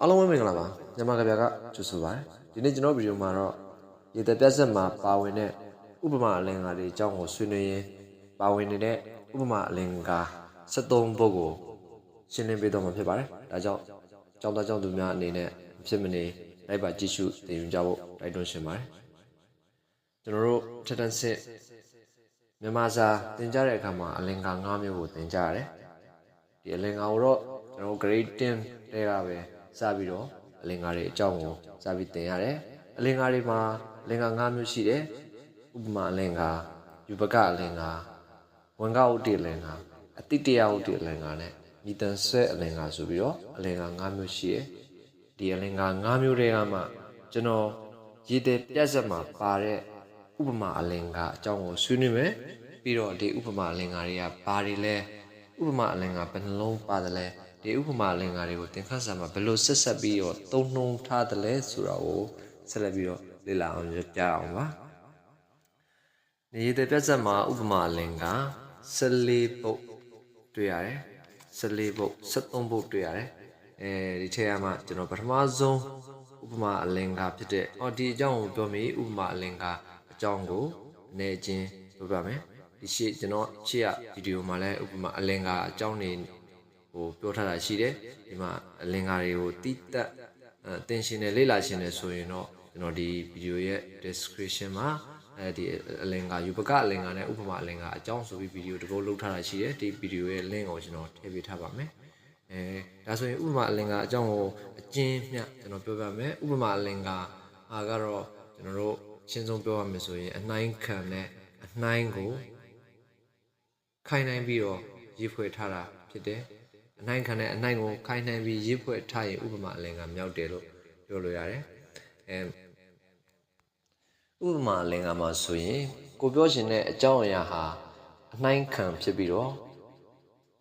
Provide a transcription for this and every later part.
အားလုံးပဲမင်္ဂလာပါမြန်မာကဗျာကကြိုဆိုပါရစေဒီနေ့ကျွန်တော်ဗီဒီယိုမှာတော့ရေသက်ပြတ်ဆက်မှာပါဝင်တဲ့ဥပမာအလင်္ကာတွေအကြောင်းကိုဆွေးနွေးရင်းပါဝင်နေတဲ့ဥပမာအလင်္ကာ73ပုဒ်ကိုရှင်းလင်းပေးတော့မှာဖြစ်ပါတယ်ဒါကြောင့်ကျောင်းသားကျောင်းသူများအနေနဲ့အဖြစ်မနေလိုက်ပါကြည့်ရှုသင်ယူကြဖို့တိုက်တွန်းရှင်ပါတယ်ကျွန်တော်တို့ထက်တန်းစစ်မြန်မာစာသင်ကြားတဲ့အခါမှာအလင်္ကာ9မျိုးကိုသင်ကြားရတယ်ဒီအလင်္ကာကိုတော့ကျွန်တော်တို့ grade 10တဲကပဲ စပြီးတော့အလင်္ကာတွေအကြောင်းကိုစပြီးသင်ရတယ်အလင်္ကာတွေမှာအလင်္ကာ9မျိုးရှိတယ်ဥပမာအလင်္ကာယူပကအလင်္ကာဝန်ကဥတ္တိအလင်္ကာအတိတ္တယဥတ္တိအလင်္ကာနဲ့မိတန်ဆွဲအလင်္ကာဆိုပြီးတော့အလင်္ကာ9မျိုးရှိတယ်ဒီအလင်္ကာ9မျိုးတွေကမှကျွန်တော်ရည်တဲ့ပြတ်ဆက်မှာပါတဲ့ဥပမာအလင်္ကာအကြောင်းကိုဆွေးနွေးမယ်ပြီးတော့ဒီဥပမာအလင်္ကာတွေကဘာတွေလဲဥပမာအလင်္ကာဘယ်နှလုံးပါတယ်လဲ ဒီဥပမာအလင်္ကာတွေကိုသင်ခန်းစာမှာဘယ်လိုဆက်ဆက်ပြီးတော့သုံးနှုံထားတယ်လဲဆိုတာကိုဆက်လက်ပြီးတော့လေ့လာအောင်ကြားအောင်ပါနေတဲ့ပြတ်ဆက်မှာဥပမာအလင်္ကာ14ပုတ်တွေ့ရတယ်14ပုတ်73ပုတ်တွေ့ရတယ်အဲဒီထဲမှာကျွန်တော်ပထမဆုံးဥပမာအလင်္ကာဖြစ်တဲ့အော်ဒီအကြောင်းကိုပြောမိဥပမာအလင်္ကာအကြောင်းကိုအနေချင်းပြောပြမယ်ဒီရှေ့ကျွန်တော်ရှေ့ရဗီဒီယိုမှာလည်းဥပမာအလင်္ကာအကြောင်းတွေ ဟိုပြောထားတာရှိတယ်ဒီမှာအလင်္ကာတွေကိုတိတက်အဲတင်ရှင်နဲ့လေ့လာရှင်နဲ့ဆိုရင်တော့ကျွန်တော်ဒီဗီဒီယိုရဲ့ description မှာအဲဒီအလင်္ကာယူပကအလင်္ကာနဲ့ဥပမာအလင်္ကာအကြောင်းဆိုပြီးဗီဒီယိုတစ်ပုဒ်လုပ်ထားတာရှိတယ်ဒီဗီဒီယိုရဲ့ link ကိုကျွန်တော်ထည့်ပေးထားပါမယ်အဲဒါဆိုရင်ဥပမာအလင်္ကာအကြောင်းကိုအကျဉ်းမျှကျွန်တော်ပြောပြမယ်ဥပမာအလင်္ကာအားကတော့ကျွန်တော်တို့ရှင်းဆုံးပြောရမယ်ဆိုရင်အနှိုင်းခံနဲ့အနှိုင်းကိုခိုင်နိုင်ပြီးတော့ရေးဖွဲ့ထားတာဖြစ်တယ် အနှိုင်းခံနဲ့အနှိုင်းကိုခိုင်နိုင်ပြီးရေးဖွဲ့ထားရင်ဥပမာအလင်္ကာမြောက်တယ်လို့ပြောလို့ရတယ်အဲဥပမာအလင်္ကာမှာဆိုရင်ကိုပြောရှင်တဲ့အကြောင်းအရာဟာအနှိုင်းခံဖြစ်ပြီးတော့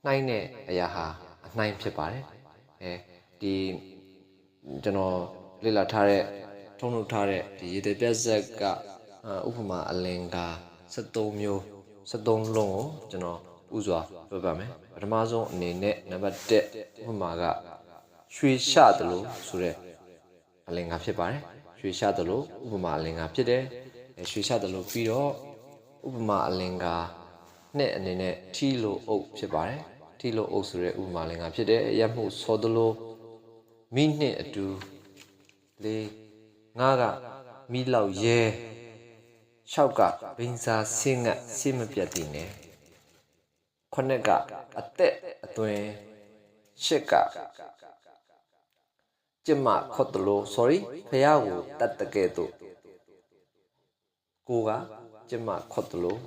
နှိုင်းတဲ့အရာဟာအနှိုင်းဖြစ်ပါတယ်အဲဒီကျွန်တော်လေ့လာထားတဲ့ထုံးထုတ်ထားတဲ့ဒီရေတပြက်ဆက်ကဥပမာအလင်္ကာ73မျိုး73လုံးကိုကျွန်တော် ဥစွာပြောပြမယ်ပထမဆုံးအနေနဲ့နံပါတ်1ဥပမာကရွှေရှသလိုဆိုတဲ့အလင်္ကာဖြစ်ပါတယ်ရွှေရှသလိုဥပမာအလင်္ကာဖြစ်တယ်ရွှေရှသလိုပြီးတော့ဥပမာအလင်္ကာနဲ့အနေနဲ့ထီလိုအုပ်ဖြစ်ပါတယ်ထီလိုအုပ်ဆိုတဲ့ဥပမာအလင်္ကာဖြစ်တယ်ရပ်မှုစောသလိုမိနှစ်အတူလေးငါးကမိလောက်ရဲ၆ကဘိန်းစာဆင်းငတ်ဆင်းမပြတ်တည်နေ ခုနှစ်ကအသက်အသွင်ရှစ်ကကျမခွတ်တလို့ sorry ဖះကိုတတ်တကဲ့သို့ကိုကကျမခွတ်တလို့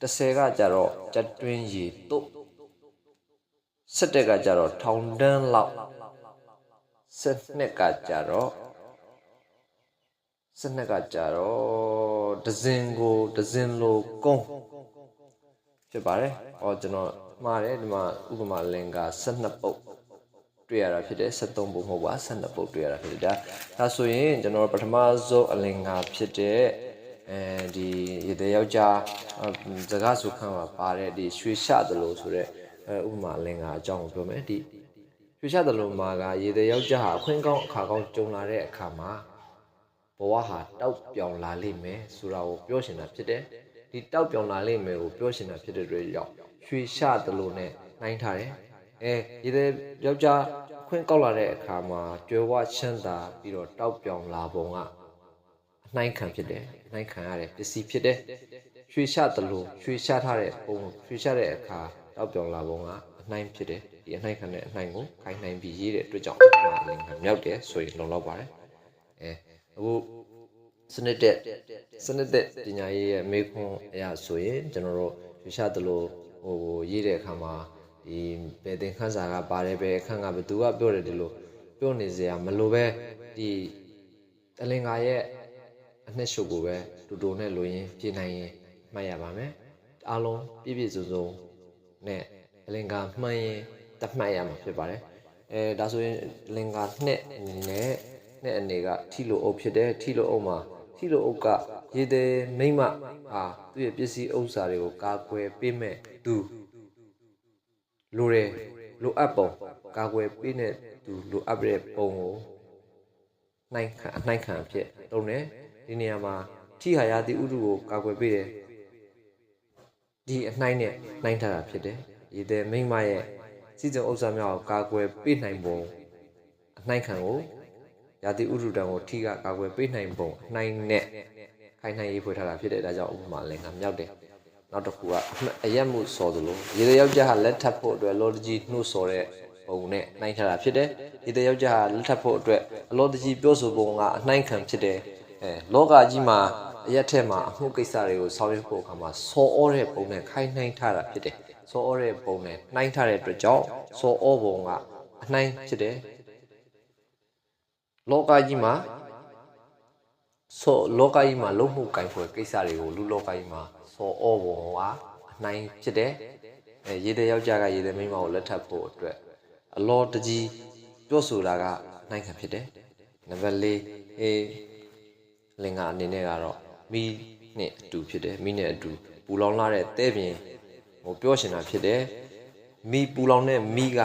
30ကကြတော့ကြက်တွင်းရီတို့17ကကြတော့ထောင်တန်းလောက်12ကကြတော့12ကကြတော့ဒဇင်ကိုဒဇင်လိုကုန်း ဖြစ်ပါတယ်။အော်ကျွန်တော်မှားတယ်ဒီမှာဥပမာလင်္ကာ12ပုတ်တွေ့ရတာဖြစ်တယ်73ပုတ်မဟုတ်ပါ12ပုတ်တွေ့ရတာဖြစ်တယ်ဒါဒါဆိုရင်ကျွန်တော်ပထမဆုံးအလင်္ကာဖြစ်တဲ့အဲဒီရတဲ့ယောက်ျားစကားစုခန့်မှာပါတဲ့ဒီရွှေရှသလိုဆိုတဲ့ဥပမာအလင်္ကာအကြောင်းကိုပြောမယ်ဒီရွှေရှသလိုမှာကရေတဲ့ယောက်ျားဟာအခွင့်ကောင်းအခါကောင်းကြုံလာတဲ့အခါမှာဘဝဟာတောက်ပြောင်လာလိမ့်မယ်ဆိုတာကိုပြောရှင်တာဖြစ်တယ် ဒီတောက်ပြောင်လာလိမ့်မယ်ကိုပြောရှင်တာဖြစ်တဲ့အတွက်ကြောင့်ရွှေရှသလိုနဲ့နှိုင်းထားတယ်အဲဒီတဲ့ယောက်ျားခွင့်ကောက်လာတဲ့အခါမှာကြွယ်ဝချမ်းသာပြီးတော့တောက်ပြောင်လာပုံကအနှိုင်းခံဖြစ်တယ်အနှိုင်းခံရတဲ့ပစ္စည်းဖြစ်တယ်ရွှေရှသလိုရွှေရှထားတဲ့ပုံရွှေရှတဲ့အခါတောက်ပြောင်လာပုံကအနှိုင်းဖြစ်တယ်ဒီအနှိုင်းခံတဲ့အနှိုင်းကိုခိုင်းနှိုင်းပြီးရေးတဲ့အတွက်ကြောင့်ဥပမာလင်္ကာမြောက်တယ်ဆိုရင်လုံလောက်ပါတယ်အဲအခု စနစ်တဲ့စနစ်တဲ့ပညာရေးရဲ့မေခွန်းအရာဆိုရင်ကျွန်တော်တို့ရွှေရှသလိုဟိုရေးတဲ့အခါမှာဒီဘယ်သင်ခန်းစာကပါတယ်ပဲအခန်းကဘသူကပြောတယ်ဒီလိုပြောနေစရာမလိုပဲဒီတလင်္ကာရဲ့အနှစ်ရှုပ်ကိုပဲတူတူနဲ့လိုရင်းပြင်နိုင်ရင်မှတ်ရပါမယ်အားလုံးပြည့်ပြည့်စုံစုံနဲ့တလင်္ကာမှန်ရင်တတ်မှတ်ရမှာဖြစ်ပါတယ်အဲဒါဆိုရင်လင်္ကာနှစ်အနေနဲ့နဲ့အနေကထီလိုအုပ်ဖြစ်တယ်ထီလိုအုပ်မှာ ထီလိုအုပ်ကရေသည်မိမ့်မဟာသူ့ရဲ့ပစ္စည်းဥစ္စာတွေကိုကာကွယ်ပေးမဲ့သူလိုတယ်လိုအပ်ပုံကာကွယ်ပေးတဲ့သူလိုအပ်တဲ့ပုံကိုနှိုင်းခံအနှိုင်းခံအဖြစ်တုံးတယ်ဒီနေရာမှာထိဟာရသည့်ဥဒုကိုကာကွယ်ပေးတယ်ဒီအနှိုင်းနဲ့နှိုင်းထားတာဖြစ်တယ်ဒီတဲ့မိမရဲ့စီစဉ်ဥစ္စာများကိုကာကွယ်ပေးနိုင်ပုံအနှိုင်းခံကို ရာသီဥတုတံကိုထိကကာကွယ်ပေးနိုင်ပုံအနှိုင်းနဲ့ခိုင်နှိုင်းရေးဖွဲ့ထားတာဖြစ်တယ်ဒါကြောင့်ဥပမာလည်းငါမြောက်တယ်နောက်တစ်ခုကအရက်မှုစော်သလိုရေတယောက်ျားဟာလက်ထပ်ဖို့အတွက်လော်တကြီးနှုတ်စော်တဲ့ပုံနဲ့နှိုင်းထားတာဖြစ်တယ်ရေတယောက်ျားဟာလက်ထပ်ဖို့အတွက်အလော်တကြီးပြောဆိုပုံကအနှိုင်းခံဖြစ်တယ်အဲလောကကြီးမှာအရက်ထက်မှာအမှုကိစ္စတွေကိုဆောင်ရွက်ဖို့အခါမှာစော်ဩတဲ့ပုံနဲ့ခိုင်နှိုင်းထားတာဖြစ်တယ်စော်ဩတဲ့ပုံနဲ့နှိုင်းထားတဲ့အတွက်ကြောင့်စော်ဩပုံကအနှိုင်းဖြစ်တယ် လောကကြီးမှာဆိုလောကကြီးမှာလုံးမှုကင်ဖွယ်ကိစ္စတွေကိုလူလောကကြီးမှာစောဩဘုံကအနိုင်ဖြစ်တယ်အဲရေတဲ့ယောက်ျားကရေတဲ့မိန်းမကိုလက်ထပ်ဖို့အတွက်အလောတကြီးပြောဆိုတာကနိုင်ခံဖြစ်တယ်နံပါတ်၄အေးလင်္ကာအနေနဲ့ကတော့မိနဲ့အတူဖြစ်တယ်မိနဲ့အတူပူလောင်လာတဲ့တဲ့ပြင်ဟိုပြောရှင်တာဖြစ်တယ်မိပူလောင်တဲ့မိက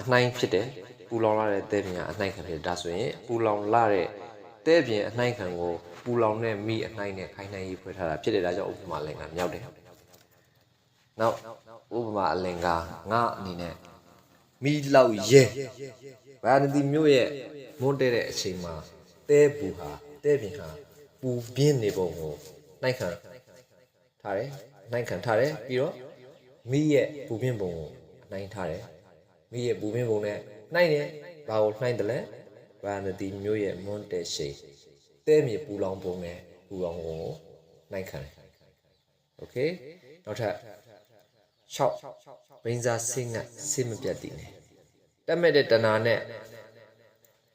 အနိုင်ဖြစ်တယ် ပူလောင်လာတဲ့တဲ့ပြင်ကအနိုင်ခံဖြစ်တယ်ဒါဆိုရင်ပူလောင်လာတဲ့တဲ့ပြင်အနိုင်ခံကိုပူလောင်တဲ့မိအနိုင်နဲ့ခိုင်နိုင်ရေးဖွဲ့ထားတာဖြစ်တယ်ဒါကြောင့်ဥပမာလင်္ကာမြောက်တယ်နောက်ဥပမာအလင်္ကာငါအနေနဲ့မိလောက်ရဲဗာနတိမြို့ရဲ့မွန်းတဲတဲ့အချိန်မှာတဲပူဟာတဲပြင်ဟာပူပြင်းနေပုံကိုနိုင်ခံထားတယ်နိုင်ခံထားတယ်ပြီးတော့မိရဲ့ပူပြင်းပုံကိုနိုင်ထားတယ်မိရဲ့ပူပြင်းပုံနဲ့ နိုင်တယ်ဘာကိုနိုင်တယ်လဲဗာနတိမြို့ရဲ့မွန်းတဲရှိန်တဲမြေပူလောင်ပုံနဲ့ပူလောင်ပုံကိုနိုင်ခံတယ်โอเคနောက်ထပ်6ဘိန်းစားဆင်းကဆင်းမပြတ်တည်နေတက်မဲ့တဲ့တဏှာနဲ့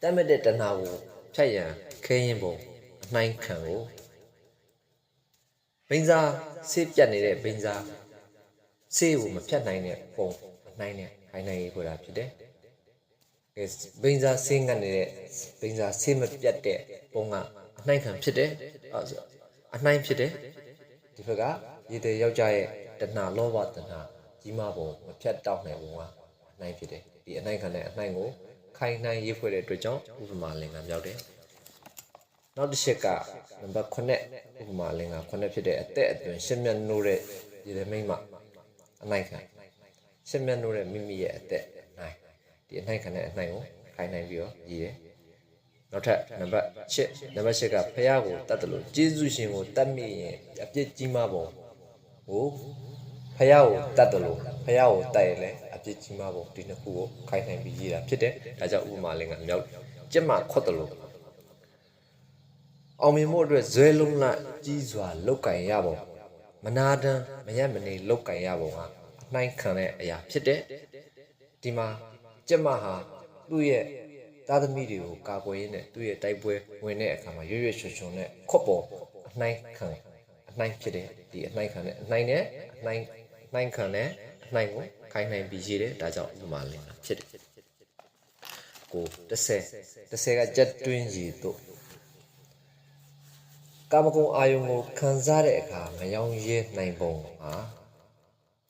တက်မဲ့တဲ့တဏှာကိုဖြတ်ရန်ခဲရင်ပုံအနှိုင်းခံကိုဘိန်းစားဆေးပြတ်နေတဲ့ဘိန်းစားဆေးကိုမဖြတ်နိုင်တဲ့ပုံအနှိုင်းနဲ့ခိုင်းနိုင်ရေးခေါ်တာဖြစ်တယ်အဲ ဘိန်းစားဆင်းကနေတဲ့ဘိန်းစားဆေးမပြတ်တဲ့ပုံကအနှိုင်းခံဖြစ်တယ်အဲဆိုအနှိုင်းဖြစ်တယ်ဒီဘက်ကရေတဲ့ယောက်ျားရဲ့တဏှာလောဘတဏှာကြီးမပုံမဖြတ်တောက်နိုင်ပုံကအနှိုင်းဖြစ်တယ်ဒီအနှိုင်းခံတဲ့အနှိုင်းကိုခိုင်နှိုင်းရေးဖွဲ့တဲ့အတွက်ကြောင့်ဥပမာလင်္ကာမြောက်တယ်နောက်တစ်ချက်ကနံပါတ်9ဥပမာလင်္ကာ9ဖြစ်တဲ့အသက်အသွင်ရှင်းမြတ်နိုးတဲ့ရေတဲ့မိမ့်မအနှိုင်းခံရှင်းမြတ်နိုးတဲ့မိမိရဲ့အသက်အနှိုင်း ဒီအနှိုင်းခံတဲ့အနှိုင်းကိုခိုင်နှိုင်းပြီးတော့ရည်တယ်နောက်ထပ်နံပါတ်7နံပါတ်8ကဖះကိုတတ်တယ်လို့ကျေးဇူးရှင်ကိုတတ်မိရင်အပြစ်ကြီးမပုံကိုဖះကိုတတ်တယ်လို့ဖះကိုတတ်ရင်လည်းအပြစ်ကြီးမပုံဒီနှစ်ခုကိုခိုင်နှိုင်းပြီးရေးတာဖြစ်တယ်ဒါကြောင့်ဥပမာလင်္ကာမြောက်ကျက်မခွတ်တယ်လို့အောင်မြင်မှုအတွက်ဇွဲလုံးလကြီးစွာလောက်ကင်ရပုံမနာတမ်းမရက်မနေလောက်ကင်ရပုံဟာအနှိုင်းခံတဲ့အရာဖြစ်တယ်ဒီမှာ ကျက်မဟာသူ့ရဲ့သားသမီးတွေကိုကာကွယ်ရင်းနဲ့သူ့ရဲ့တိုက်ပွဲဝင်တဲ့အခါမှာရွရွချွတ်ချွန်နဲ့ခွတ်ပေါ်အနှိုင်းခံအနှိုင်းဖြစ်တယ်ဒီအနှိုင်းခံတဲ့အနှိုင်းနဲ့အနှိုင်းနှိုင်းခံတဲ့အနှိုင်းကိုခိုင်းနိုင်ပြီးရေးတယ်ဒါကြောင့်ဥပမာလင်းတာဖြစ်တယ်ကို30 30ကကြက်တွင်းရည်တို့ကာမဂုဏ်အာယုံကိုခံစားတဲ့အခါမယောင်ရဲနိုင်ပုံဟာ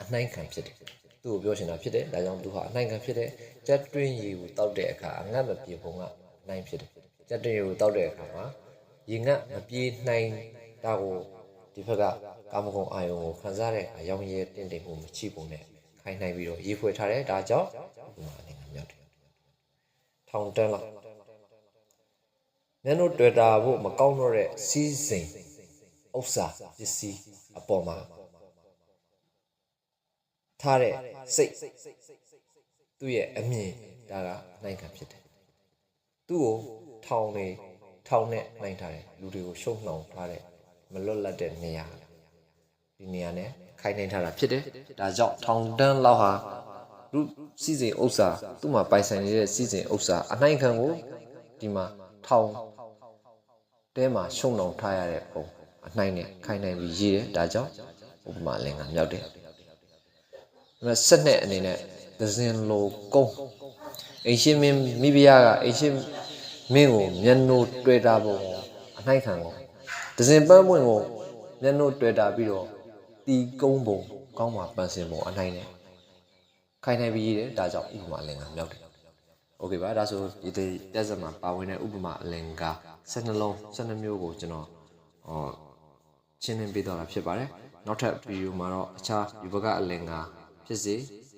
အနှိုင်းခံဖြစ်တယ် သူ့ကိုပြောချင်တာဖြစ်တယ်ဒါကြောင့်သူဟာအနှိုင်းခံဖြစ်တယ်ကြက်တွင်းရည်ကိုတောက်တဲ့အခါအငတ်မပြေပုံကအနှိုင်းဖြစ်တယ်ကြက်တွင်းရည်ကိုတောက်တဲ့အခါမှာရေငတ်မပြေနိုင်တာကိုဒီဘက်ကကာမဂုဏ်အာယုံကိုခံစားတဲ့အခါရောင်ရဲတင့်တယ်မှုမချိပုံနဲ့ခိုင်းနိုင်ပြီးတော့ရေးဖွဲ့ထားတယ်ဒါကြောင့်ဒီမှာအနေနဲ့မြောက်တယ်ထောင်တန်းလောက်နန်တို့တွေ့တာဖို့မကောင်းတော့တဲ့စီးစိမ်ဥစ္စာပစ္စည်းအပေါ်မှာ ထားတဲ့စိတ်သူ့ရဲ့အမြင်ဒါကနိုင်ခံဖြစ်တယ်သူ့ကိုထောင်နေထောင်နဲ့နိုင်ထားတယ်လူတွေကိုရှုံနှောင်ထားတဲ့မလွတ်လပ်တဲ့နေရာဒီနေရာနဲ့ခိုင်းနိုင်ထားတာဖြစ်တယ်ဒါကြောင့်ထောင်တန်းလောက်ဟာလူစီစဉ်ဥစ္စာသူ့မှာပိုင်ဆိုင်နေတဲ့စီစဉ်ဥစ္စာအနိုင်ခံကိုဒီမှာထောင်တဲမှာရှုံနှောင်ထားရတဲ့ပုံအနိုင်နဲ့ခိုင်းနိုင်ပြီးရေးတယ်ဒါကြောင့်ဥပမာလင်္ကာမြောက်တယ်ဒါပေမဲ့ ဆက်နဲ့အနေနဲ့ဒဇင်လိုကုန်းအိမ်ရှင်မင်းမိဖုရားကအိမ်ရှင်မင်းကိုမျက်နှိုးတွေ့တာပုံအနိုင်ခံကိုဒဇင်ပန်းပွင့်ကိုမျက်နှိုးတွေ့တာပြီးတော့တီကုန်းပုံကောင်းမှာပန်းစင်ပုံအနိုင်နဲ့ ခိုင်နေပြီးရေးတယ်ဒါကြောင့်ဥပမာအလင်္ကာမြောက်တယ်โอเคပါဒါဆိုဒီဒီပြဿနာမှာပါဝင်တဲ့ဥပမာအလင်္ကာ12လုံး12မျိုးကိုကျွန်တော်ဟောရှင်းလင်းပေးတော့တာဖြစ်ပါတယ်နောက်ထပ်ဗီဒီယိုမှာတော့အခြားဒီဘက်ကအလင်္ကာ ဖြစ်စေ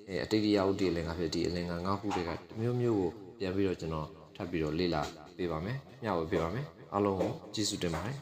အဲအတိတ်တရားဥတည်အလင်္ကာဖြစ်ဒီအလင်္ကာ၅ခုတည်းကတစ်မျိုးမျိုးကိုပြန်ပြီးတော့ကျွန်တော်ထပ်ပြီးတော့လေ့လာပေးပါမယ်မျှဝေပေးပါမယ်အားလုံးကိုကျေးဇူးတင်ပါတယ်